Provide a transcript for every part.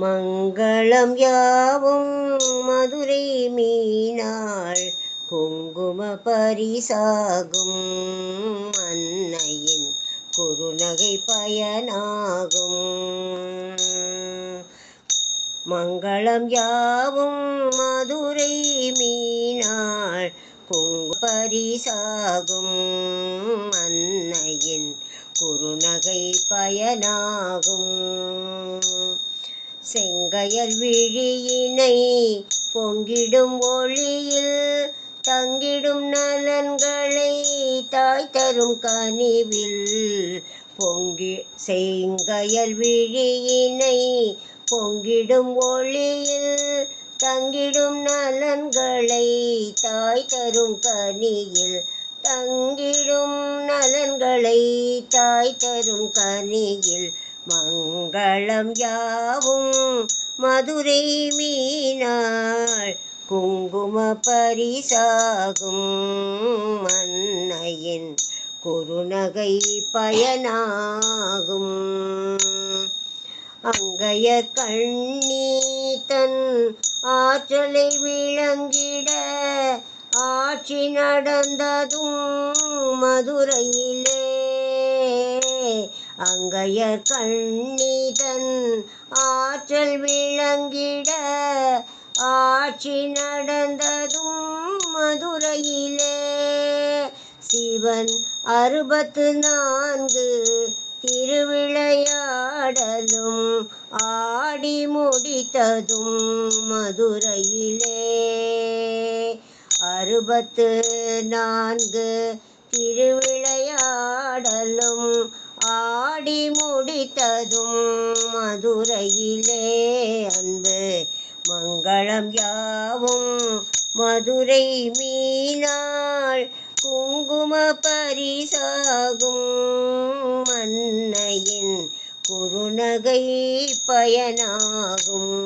மங்களம் யாவும் மதுரை மீனாள் குங்கும பரிசாகும் அன்னையின் குறுநகை பயனாகும். மங்களம் யாவும் மதுரை மீனாள் குங்கு பரிசாகும் அன்னையின் குறுநகை பயனாகும். செங்கையல் விழியினை பொங்கிடும் ஒளியில் தங்கிடும் நலன்களை தாய் தரும் கனிவில் பொங்கி செங்கயல் விழியினை பொங்கிடும் ஒளியில் தங்கிடும் நலன்களை தாய் தரும் கனியில் தங்கிடும் நலன்களை தாய் தரும் கனியில் மங்களம் யாவும் மதுரை மீனாள் குங்கும பரிசாகும் மன்னையின் குறுநகை பயனாகும். அங்கைய கண்ணி தன் ஆற்றலை விளங்கிட ஆட்சி நடந்ததும் மதுரையிலே அங்கையர் கண்ணிதன் ஆற்றல் விளங்கிட ஆட்சி நடந்ததும் மதுரையிலே. சிவன் அறுபத்து நான்கு திருவிளையாடலும் ஆடி முடித்ததும் மதுரையிலே. அறுபத்து நான்கு திருவிளையா ஆடி முடித்ததும் மதுரையிலே அன்பு மங்களம் யாவும் மதுரை மீனாள் குங்கும பரிசாகும் மன்னையின் குறுநகை பயனாகும்.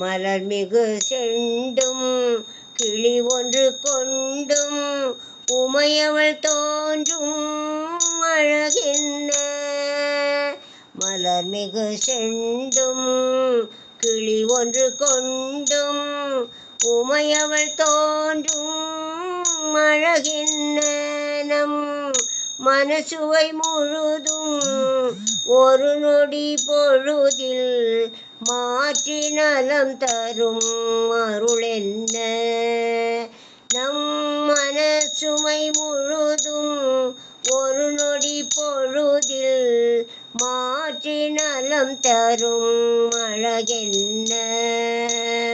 மலர்மிகு செண்டும் கிளி ஒன்று கொண்டும் உமையவள் தோன்றும் அழகென்ன? மலர்மிகு செண்டும் கிளி ஒன்று கொண்டும். உமையவள் தோன்றும் அழகென்ன? நம் மனசுவை முழுதும் ஒரு நொடி பொழுதில் மாற்றி நலம் தரும் அருள் என்ன? நம் மனசுமை முழுதும் ஒரு நொடி பொழுதில் மாற்றி நலம் தரும் அழகென்ன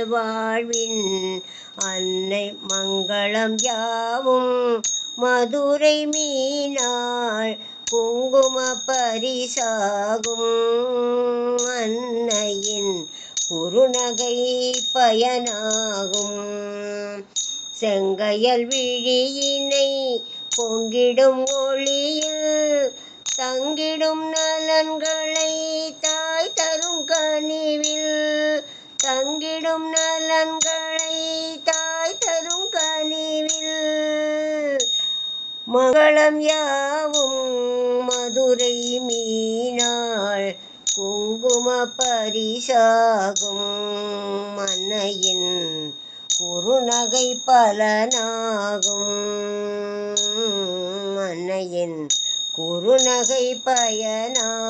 வாழ்வின் அன்னை மங்களம் யாவும் மதுரை மீனாள் குங்கும பரிசாகும் அன்னையின் குறுநகை பயனாகும். செங்கையல் விழியினை பொங்கிடும் ஒளியில் தங்கிடும் நலன்களை தாய் தரும் கனிவில் தங்கிடும் நலன்களை தாய் தரும் கனிவில். மகளம் யாவும் மதுரை மீனாள் குங்கும பரிசாகும் மன்னையின் ஒரு நகை பலனாகும். அன்னையின் குறுநகை பயனாகும்.